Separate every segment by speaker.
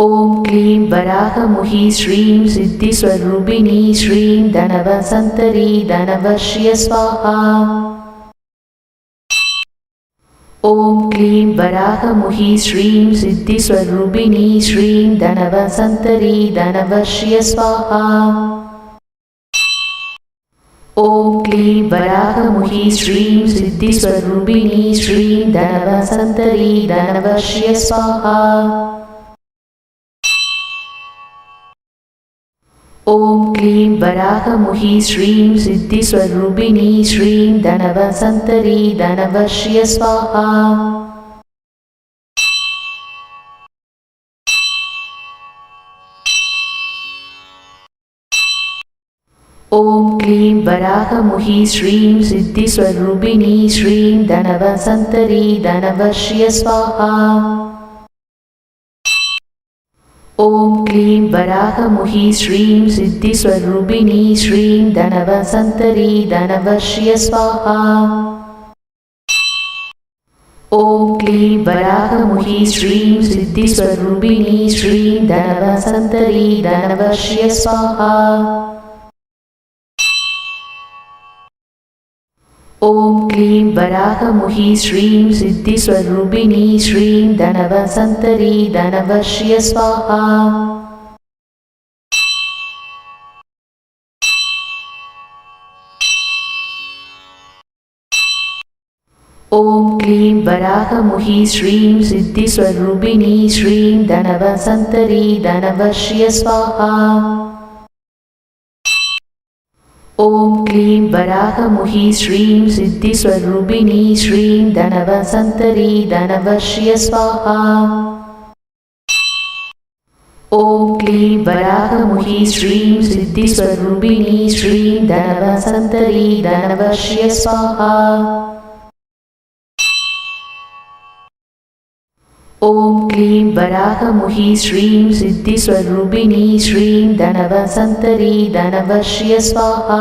Speaker 1: ஓம் க்ளீம் வராகமுகி ஸ்ரீம் சித்திஸ்வரூபிணி ஸ்ரீம் தனவசந்தரி தனவர்ஷிய ஸ்வாஹா. ஓம் க்ளீம் வராகமுகி ஸ்ரீம் சித்திஸ்வரூபிணி ஸ்ரீம் தனவசந்தரி தனவர்ஷிய ஸ்வாஹா. ஓம் க்ளீம் வராகமுகி ஸ்ரீம் சித்திஸ்வரூபிணி ஸ்ரீம் தனவசந்தரி தனவர்ஷிய ஸ்வாஹா. क्लीं वराहमुही श्रीं सिद्धिस्वरूपिणी श्रीं धनवसन्तरी धनवर्ष्य स्वाहा ॐ क्लीं वराहमुही श्रीं सिद्धिस्वरूपिणी श्रीं धनवसन्तरी धनवर्ष्य स्वाहा ॐ क्लीं वराहमुही श्रीं सिद्धिस्वरूपिणी श्रीं धनवसन्तरी धनवर्ष्य स्वाहा। ॐ क्लीं वराहमुही श्रीं सिद्धिस्वरूपिणी श्रीं धनवसन्तरी धनवर्ष्य स्वाहा ॐ क्लीं वराहमुही श्रीं सिद्धिस्वरूपिणी श्रीं धनवसन्तरी धनवर्ष्य स्वाहा। ॐ क्लीं वराहमुही श्रीं सिद्धिस्वरूपिणी श्रीं धनवसन्तरी धनवर्ष्य स्वाहा ॐ क्लीं वराहमुही श्रीं सिद्धिस्वरूपिणी श्रीं धनवसन्तरी धनवर्ष्य स्वाहा ॐ क्लीं वराहमुही श्रीं सिद्धिस्वरूपिणी श्रीं धनवसन्तरी धनवर्ष्य स्वाहा ॐ क्लीं वराहमुही श्रीं सिद्धिस्वरूपिणी श्रीं धनवसन्तरी धनवर्ष्य स्वाहा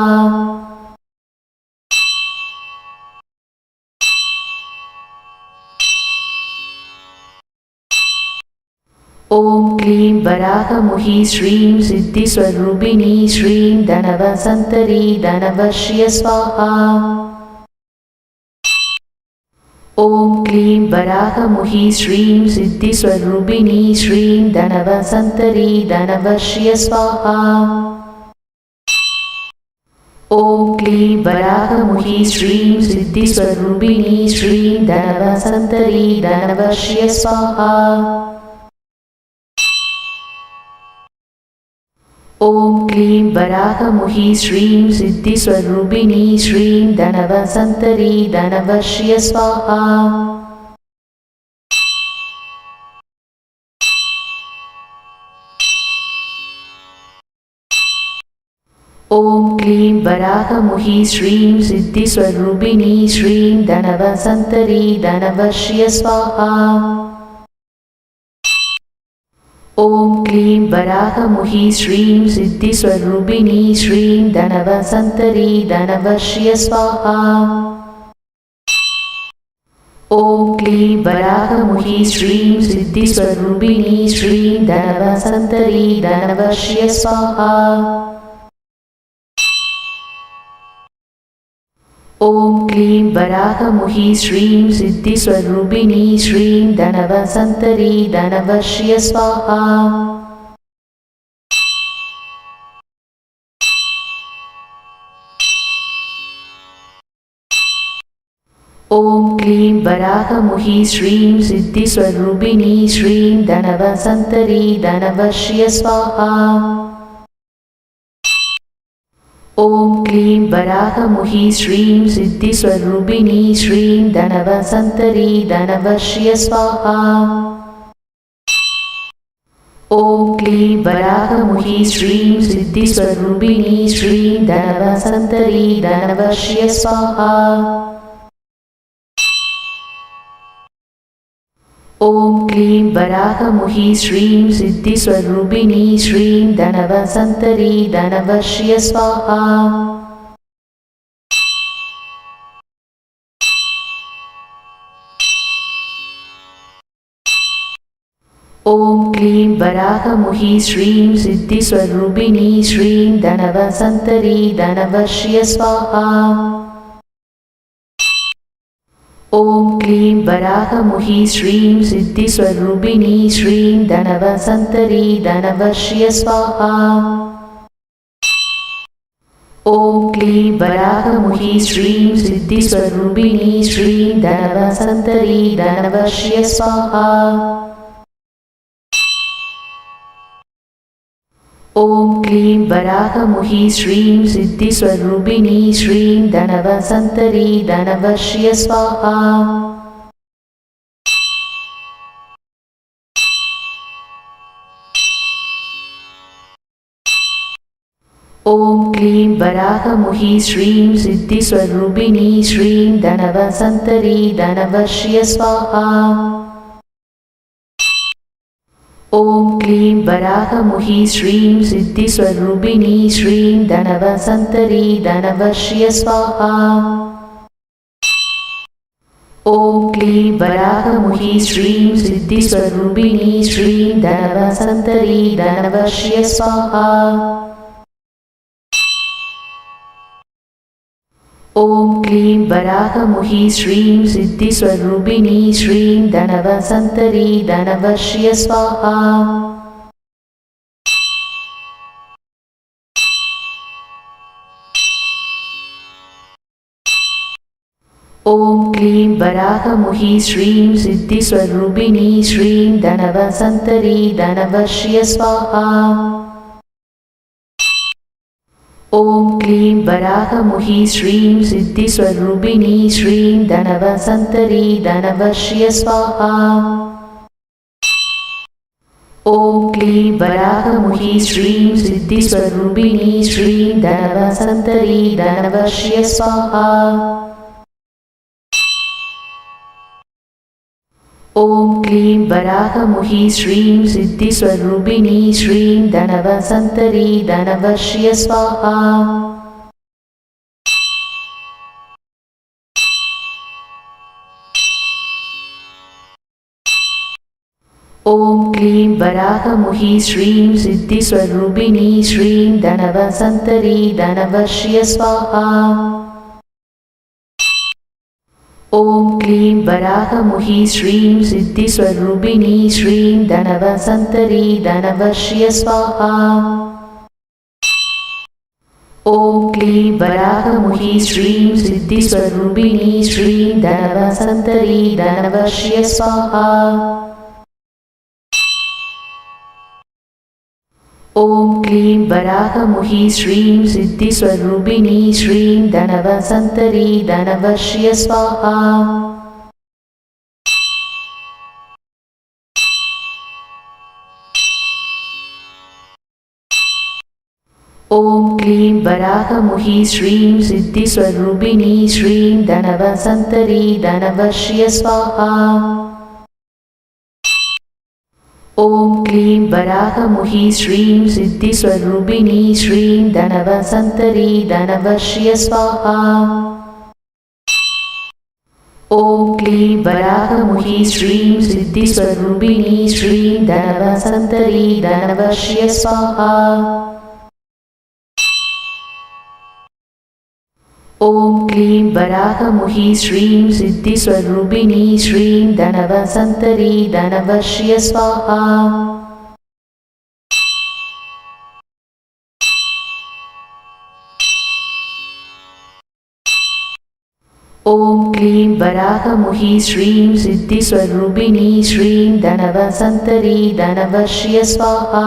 Speaker 1: ॐ क्लीं वराहमुही श्रीं सिद्धिस्वरूपिणी श्रीं धनवसन्तरी धनवर्ष्य स्वाहा ॐ क्लीं वराहमुही श्रीं सिद्धिस्वरूपिणी श्रीं धनवसन्तरी धनवर्ष्य स्वाहा ॐ क्लीं वराहमुही श्रीं सिद्धिस्वरूपिणी श्रीं धनवसन्तरी धनवर्ष्य स्वाहा ॐ क्लीं वराहमुही श्रीं सिद्धिस्वरूपिणी श्रीं धनवसन्तरी धनवर्ष्य स्वाहा ॐ क्लीं वराहमुही श्रीं सिद्धिस्वरूपिणी श्रीं धनवसन्तरी धनवर्ष्य स्वाहा ॐ क्लीं वराहमुही श्रीं सिद्धिस्वरूपिणी श्रीं धनवसन्तरी धनवर्ष्य स्वाहा। ॐ क्लीं वराहमुही श्रीं सिद्धिस्वरूपिणी श्रीं धनवसन्तरी धनवर्ष्य स्वाहा ॐ क्लीं वराहमुही श्रीं सिद्धिस्वरूपिणी श्रीं धनवसन्तरी धनवर्ष्य स्वाहा। ॐ क्लीं वराहमुही श्रीं सिद्धिस्वरूपिणी श्रीं धनवसन्तरी धनवर्ष्य स्वाहा ॐ क्लीं वराहमुही श्रीं सिद्धिस्वरूपिणी श्रीं धनवसन्तरी धनवर्ष्य स्वाहा। ॐ क्लीं वराहमुही श्रीं सिद्धिस्वरूपिणी श्रीं धनवसन्तरी धनवर्ष्य स्वाहा ஓம் க்ளீம் வராகமுகி ஸ்ரீம் சித்திஸ்வரூபிணி ஸ்ரீம் தனவசந்தரி தனவர்ஷிய ஸ்வாகா ஓம் க்ளீம் வராகமுகி ஸ்ரீம் சித்திஸ்வரூபிணி ஸ்ரீம் தனவசந்தரி தனவர்ஷிய ஸ்வாகா ஓம் ॐ क्लीं वराहमुही श्रीं सिद्धिस्वरूपिणी श्रीं धनवसन्तरी धनवर्ष्य स्वाहा ॐ क्लीं वराहमुही श्रीं सिद्धिस्वरूपिणी श्रीं धनवसन्तरी धनवर्ष्य स्वाहा ॐ क्लीं वराहमुही श्रीं सिद्धिस्वरूपिणी श्रीं धनवसन्तरी धनवर्ष्य स्वाहा ॐ क्लीं वराहमुही श्रीं सिद्धिस्वरूपिणी श्रीं धनवसन्तरी धनवर्ष्य स्वाहा ॐ क्लीं वराहमुही श्रीं सिद्धिस्वरूपिणी श्रीं धनवसन्तरी धनवर्ष्य स्वाहा ॐ क्लीं वराहमुही श्रीं सिद्धिस्वरूपिणी श्रीं धनवसन्तरी धनवर्ष्य स्वाहा ॐ क्लीं वराहमुही श्रीं सिद्धिस्वरूपिणी श्रीं धनवसन्तरी धनवर्ष्य स्वाहा। ॐ क्लीं वराहमुही श्रीं सिद्धिस्वरूपिणी श्रीं धनवसन्तरी धनवर्ष्य स्वाहा ॐ क्लीं श्रीं सिद्धिस्वरूपिणी श्रीं धनवसन्तरी धनवर्ष्य स्वाहा। ॐ क्लीं वराहमुही श्रीं सिद्धिस्वरूपिणी श्रीं धनवसन्तरी धनवर्ष्य स्वाहा ஓம் க்ளீம் வராகமுகி ஸ்ரீம் சித்திஸ்வரூபிணி ஸ்ரீம் தனவசந்தரி தனவர்ஷிய ஸ்வாகா ஓம் க்ளீம் வராகமுகி ஸ்ரீம் சித்திஸ்வரூபிணி ஸ்ரீம் தனவசந்தரி தனவர்ஷிய ஸ்வாகா ॐ क्लीं वराहमुही श्रीं सिद्धिस्वरूपिणी श्रीं धनवसन्तरी धनवर्ष्य स्वाहा। ॐ क्लीं वराहमुही श्रीं सिद्धिस्वरूपिणी श्रीं धनवसन्तरी धनवर्ष्य स्वाहा। ॐ क्लीं वराहमुही श्रीं सिद्धिस्वरूपिणी श्रीं धनवसन्तरी धनवर्ष्य स्वाहा ॐ क्लीं वराहमुही श्रीं सिद्धिस्वरूपिणी श्रीं धनवसन्तरी धनवर्ष्य स्वाहा क्लीं वराहमुही श्रीं सिद्धिस्वरूपिणी श्रीं धनवसन्तरी धनवर्ष्य स्वाहा ॐ क्लीं वराहमुही श्रीं सिद्धिस्वरूपिणी श्रीं धनवसन्तरी धनवर्ष्य स्वाहा ॐ क्लीं वराहमुही श्रीं सिद्धिस्वरूपिणी श्रीं धनवसन्तरी धनवर्ष्य स्वाहा क्लीं वराहमुही श्रीं सिद्धिस्वरूपिणी श्रीं धनवसन्तरी धनवर्ष्य स्वाहा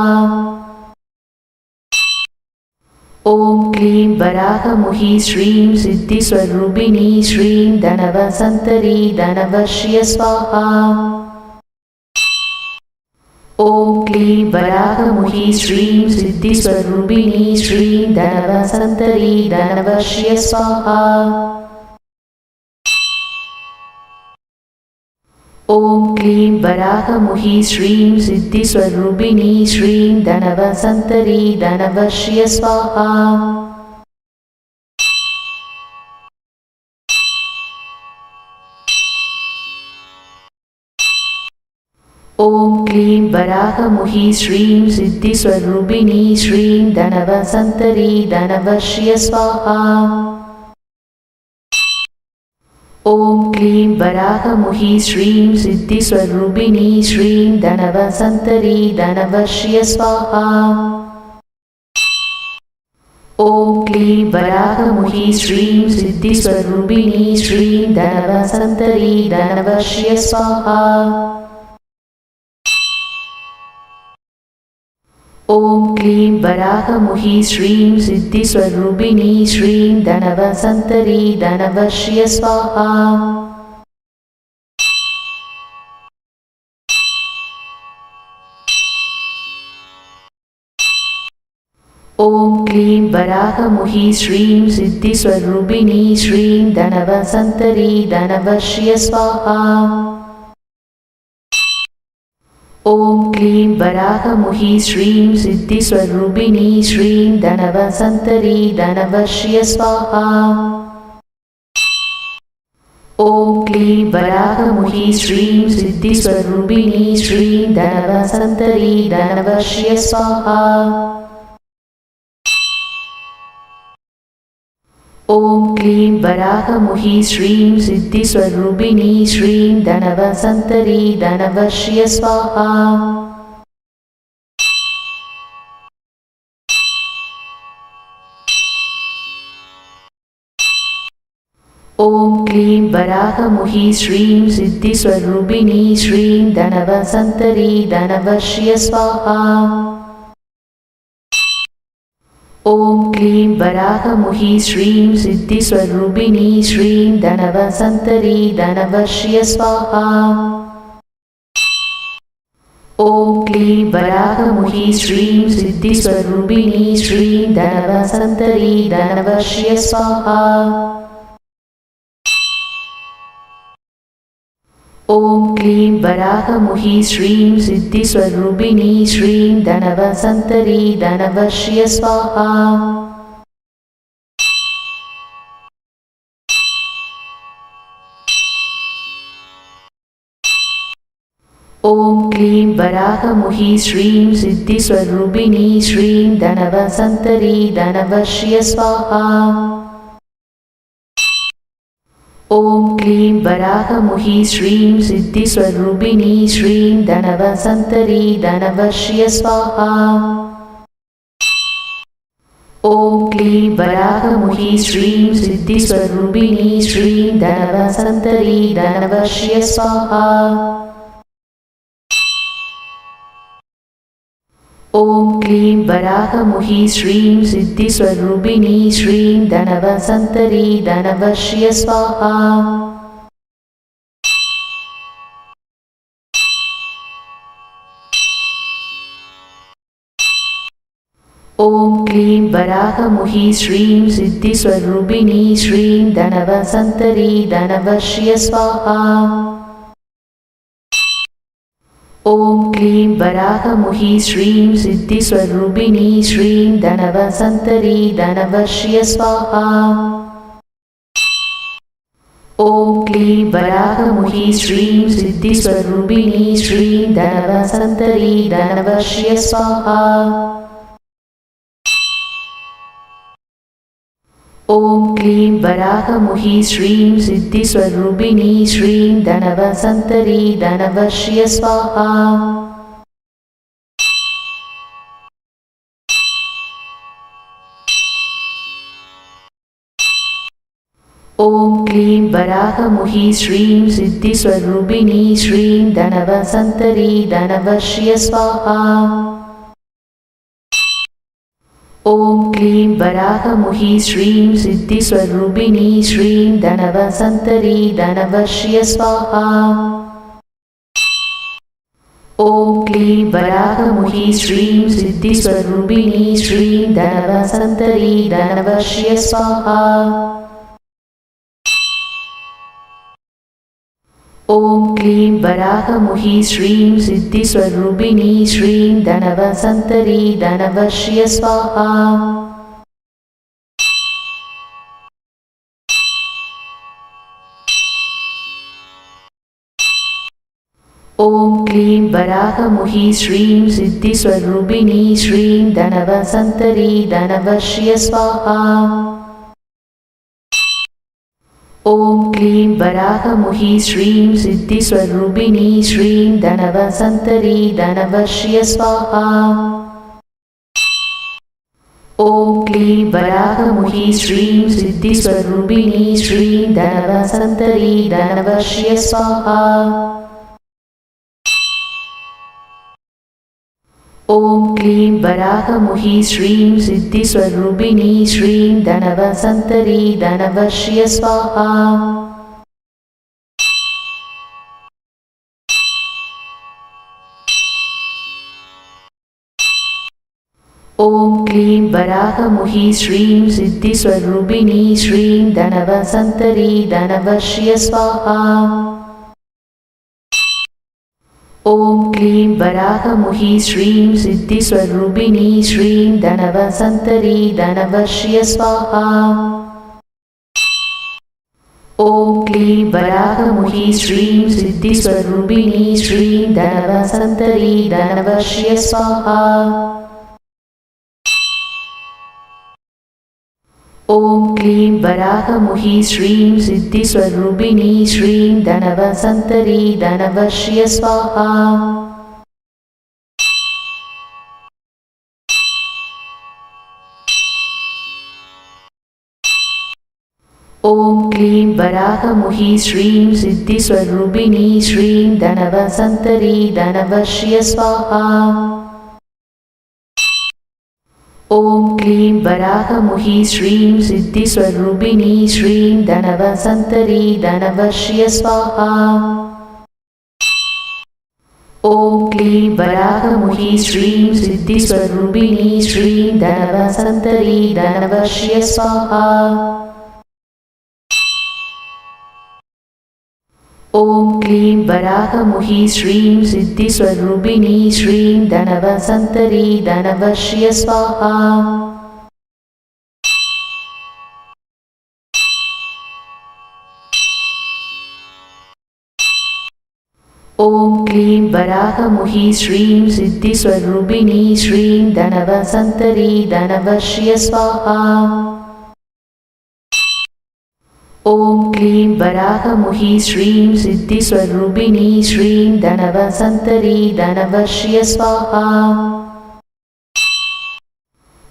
Speaker 1: ॐ क्लीं वराहमुही श्रीं सिद्धिस्वरूपिणी श्रीं धनवसन्तरी धनवर्ष्य स्वाहा ॐ क्लीं वराहमुही श्रीं सिद्धिस्वरूपिणी श्रीं धनवसन्तरी धनवर्ष्य स्वाहा ॐ क्लीं वराहमुही श्रीं सिद्धिस्वरूपिणी श्रीं धनवसन्तरी धनवर्ष्य स्वाहा ॐ क्लीं वराहमुही श्रीं सिद्धिस्वरूपिणी श्रीं धनवसन्तरी धनवर्ष्य स्वाहा ॐ क्लीं श्रीं सिद्धिस्वरूपिणी श्रीं धनवसन्तरी धनवर्ष्य स्वाहा। ॐ क्लीं वराहमुही श्रीं सिद्धिस्वरूपिणी श्रीं धनवसन्तरी धनवर्ष्य स्वाहा ॐ क्लीं वराहमुही श्रीं सिद्धिस्वरूपिणी श्रीं धनवसन्तरी धनवर्ष्य स्वाहा। ॐ क्लीं वराहमुही श्रीं सिद्धिस्वरूपिणी श्रीं धनवसन्तरी धनवर्ष्य स्वाहा க்ளீம் வராகமுகி ஸ்ரீம் சித்திஸ்வரூபிணி ஸ்ரீம் தனவசந்தரி தனவர்ஷிய ஸ்வாஹா ஓம் க்ளீம் வராகமுகி ஸ்ரீம் சித்திஸ்வரூபிணி ஸ்ரீம் தனவசந்தரி தனவர்ஷிய ஸ்வாஹா ஓம் க்ளீம் வராகமுகி ஸ்ரீம் சித்திஸ்வரூபிணி ஸ்ரீம் தனவசந்தரி தனவர்ஷிய ஸ்வாஹா वराहमुही श्रीं सिद्धिस्वरूपिणी श्रीं धनवसन्तरी धनवर्ष्य स्वाहा ॐ क्लीं वराहमुही श्रीं सिद्धिस्वरूपिणी श्रीं धनवसन्तरी धनवर्ष्य स्वाहा ॐ क्लीं वराहमुही श्रीं सिद्धिस्वरूपिणी श्रीं धनवसन्तरी धनवर्ष्य स्वाहा ॐ क्लीं वराहमुही श्रीं सिद्धिस्वरूपिणी श्रीं धनवसन्तरी धनवर्ष्य स्वाहा ॐ क्लीं वराहमुही श्रीं सिद्धिस्वरूपिणी श्रीं धनवसन्तरी धनवर्ष्य स्वाहा ॐ क्लीं वराहमुही श्रीं सिद्धिस्वरूपिणी श्रीं धनवसन्तरी धनवर्ष्य स्वाहा ॐ क्लीं वराहमुही श्रीं सिद्धिस्वरूपिणी श्रीं धनवसन्तरी धनवर्ष्य स्वाहा ॐ क्लीं वराहमुही श्रीं सिद्धिस्वरूपिणी श्रीं धनवसन्तरी धनवर्ष्य स्वाहा ஓம் க்ளீம் வராகமுகி ஸ்ரீம் சித்திஸ்வரூபிணி ஸ்ரீம் தனவசந்தரி தனவர்ஷிய ஸ்வாஹா ஓம் க்ளீம் வராகமுகி ஸ்ரீம் சித்திஸ்வரூபிணி ஸ்ரீம் தனவசந்தரி தனவர்ஷிய ஸ்வாஹா ஓம் க்ளீம் வராகமுகி ஸ்ரீம் சித்திஸ்வரூபிணி ஸ்ரீம் தனவசந்தரி தனவர்ஷிய ஸ்வாஹா ஓம் க்ளீம் வராகமுகி ஸ்ரீம் சித்திஸ்வரூபிணி ஸ்ரீம் தனவசந்தரி தனவர்ஷிய ஸ்வாகா. ஓம் க்ளீம் வராகமுகி ஸ்ரீம் சித்திஸ்வரூபிணி ஸ்ரீம் தனவசந்தரி தனவர்ஷிய ஸ்வாகா. ॐ क्लीं वराहमुही श्रीं सिद्धिस्वरूपिणी श्रीं धनवसन्तरी धनवर्ष्य स्वाहा ॐ क्लीं वराहमुही श्रीं सिद्धिस्वरूपिणी श्रीं धनवसन्तरी धनवर्ष्य स्वाहा ॐ क्लीं वराहमुही श्रीं सिद्धिस्वरूपिणी श्रीं धनवसन्तरी धनवर्ष्य स्वाहा वराहमुही श्रीं सिद्धिस्वरूपिणी श्रीं धनवसन्तरी धनवर्ष्य स्वाहा ॐ क्लीं वराहमुही श्रीं सिद्धिस्वरूपिणी श्रीं धनवसन्तरी धनवर्ष्य स्वाहा ॐ क्लीं वराहमुही श्रीं सिद्धिस्वरूपिणी श्रीं धनवसन्तरी धनवर्ष्य स्वाहा ॐ क्लीं वराहमुही श्रीं सिद्धिस्वरूपिणी श्रीं धनवसन्तरी धनवर्ष्य स्वाहा। ॐ क्लीं वराहमुही श्रीं सिद्धिस्वरूपिणी श्रीं धनवसन्तरी धनवर्ष्य स्वाहा ॐ क्लीं वराहमुही श्रीं सिद्धिस्वरूपिणी श्रीं धनवसन्तरी धनवर्ष्य स्वाहा। ॐ क्लीं वराहमुही श्रीं सिद्धिस्वरूपिणी श्रीं धनवसन्तरी धनवर्ष्य स्वाहा ஓம் க்ளீம் வராகமுகி ஸ்ரீம் சித்திஸ்வரூபிணி ஸ்ரீம் தனவசந்தரி தனவர்ஷிய ஸ்வாகா. ஓம் க்ளீம் வராகமுகி ஸ்ரீம் சித்திஸ்வரூபிணி ஸ்ரீம் தனவசந்தரி தனவர்ஷிய ஸ்வாகா. ॐ क्लीं वराहमुही श्रीं सिद्धिस्वरूपिणी श्रीं धनवसन्तरी धनवर्ष्य स्वाहा। ॐ क्लीं वराहमुही श्रीं सिद्धिस्वरूपिणी श्रीं धनवसन्तरी धनवर्ष्य स्वाहा ॐ क्लीं वराहमुही श्रीं सिद्धिस्वरूपिणी श्रीं धनवसन्तरी धनवर्ष्य स्वाहा। ॐ क्लीं वराहमुही श्रीं सिद्धिस्वरूपिणी श्रीं धनवसन्तरी धनवर्ष्य स्वाहा க்ளீம் வராகமுகி ஸ்ரீம் சித்திஸ்வரூபிணி ஸ்ரீம் தனவசந்தரி தனவர்ஷிய ஸ்வாஹா.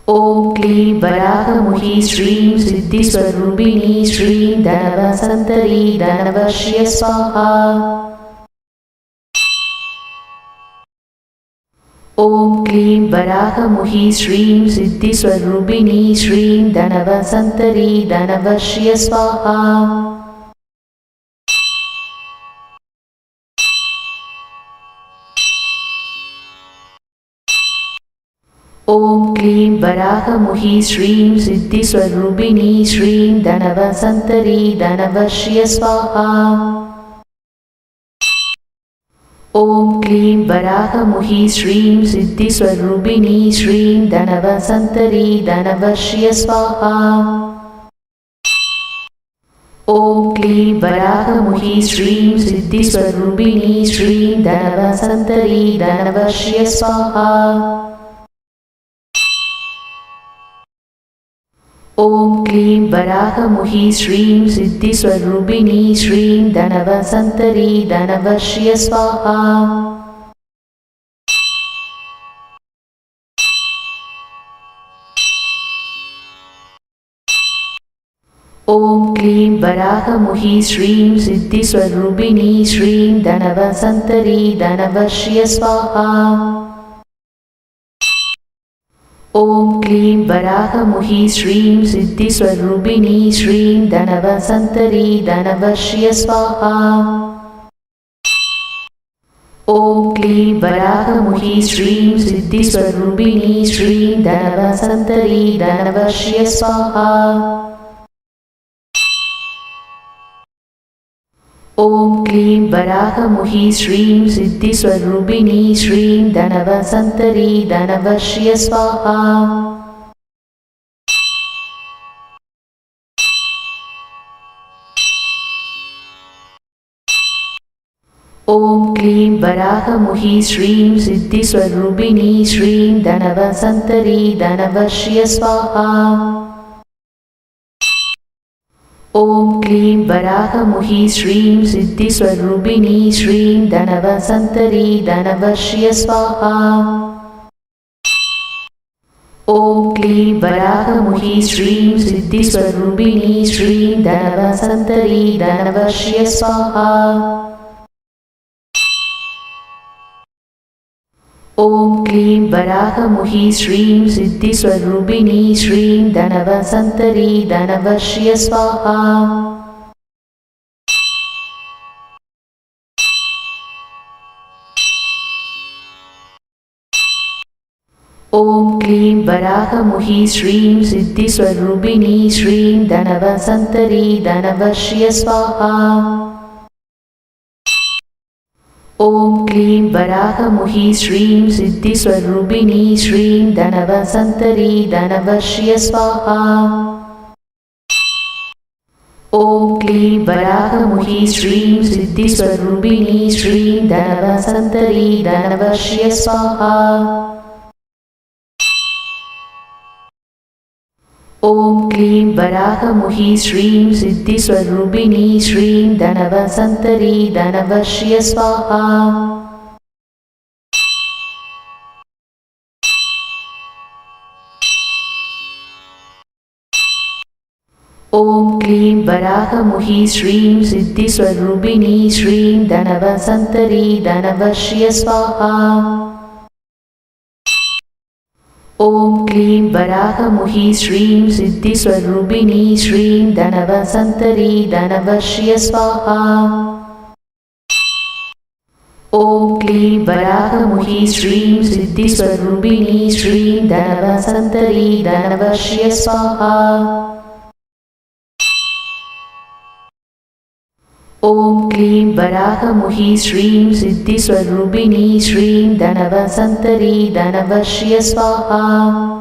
Speaker 1: ஓம் க்ளீம் வராகமுகி ஸ்ரீம் சித்திஸ்வரூபிணி ஸ்ரீம் தனவசந்தரி தனவர்ஷிய ஸ்வாஹா. ஓம் க்ளீம் வராகமுகி ஸ்ரீம் சித்திஸ்வரூபிணி ஸ்ரீம் தனவசந்தரி தனவர்ஷிய ஸ்வாஹா. स्वाहा ॐ क्लीं वराहमुही श्रीं सिद्धिस्वरूपिणी श्रीं धनवसन्तरी धनवर्ष्य स्वाहा ॐ क्लीं वराहमुही श्रीं सिद्धिस्वरूपिणी श्रीं धनवसन्तरी धनवर्ष्य स्वाहा ॐ क्लीं वराहमुही श्रीं सिद्धिस्वरूपिणी श्रीं धनवसन्तरी धनवर्ष्य स्वाहा ॐ क्लीं वराहमुही श्रीं सिद्धिस्वरूपिणी श्रीं धनवसन्तरी धनवर्ष्य स्वाहा। ॐ क्लीं वराहमुही श्रीं सिद्धिस्वरूपिणी श्रीं धनवसन्तरी धनवर्ष्य स्वाहा ॐ क्लीं वराहमुही श्रीं सिद्धिस्वरूपिणी श्रीं धनवसन्तरी धनवर्ष्य स्वाहा। ॐ क्लीं वराहमुही श्रीं सिद्धिस्वरूपिणी श्रीं धनवसन्तरी धनवर्ष्य स्वाहा ஓம் க்ளீம் வராகமுகி ஸ்ரீம் சித்திஸ்வரூபிணி ஸ்ரீம் தனவசந்தரி தனவஷ்ய ஸ்வாஹா. ஓம் க்ளீம் வராகமுகி ஸ்ரீம் சித்திஸ்வரூபிணி ஸ்ரீம் தனவசந்தரி தனவஷ்ய ஸ்வாஹா. ॐ क्लीं वराहमुखी श्रीं सिद्धिस्वरूपिणी श्रीं धनवसन्तरी धनवर्ष्य स्वाहा। ॐ क्लीं वराहमुखी श्रीं सिद्धिस्वरूपिणी श्रीं धनवसन्तरी धनवर्ष्य स्वाहा क्लीं वराहमुखी श्रीं सिद्धिस्वरूपिणी श्रीं धनवसन्तरी धनवर्ष्य स्वाहा ॐ क्लीं वराहमुखी श्रीं सिद्धिस्वरूपिणी श्रीं धनवसन्तरी धनवर्ष्य स्वाहा ॐ क्लीं वराहमुखी श्रीं सिद्धिस्वरूपिणी श्रीं धनवसन्तरी धनवर्ष्य स्वाहा। ॐ क्लीं वराहमुखी श्रीं सिद्धिस्वरूपिणी श्रीं धनवसन्तरी धनवर्ष्य स्वाहा ॐ क्लीं वराहमुखी श्रीं सिद्धिस्वरूपिणी श्रीं धनवसन्तरी धनवर्ष्य स्वाहा। ॐ क्लीं वराहमुखी श्रीं सिद्धिस्वरूपिणी श्रीं धनवसन्तरी धनवर्ष्य स्वाहा ॐ क्लीं वराहमुखी श्रीं सिद्धिस्वरूपिणी श्रीं धनवसन्तरी धनवर्ष्य स्वाहा। ॐ क्लीं वराहमुखी श्रीं सिद्धिस्वरूपिणी श्रीं धनवसन्तरी धनवर्ष्य स्वाहा। ॐ क्लीं वराहमुखी श्रीं सिद्धिस्वरूपिणी श्रीं धनवसन्तरी धनवर्ष्य स्वाहा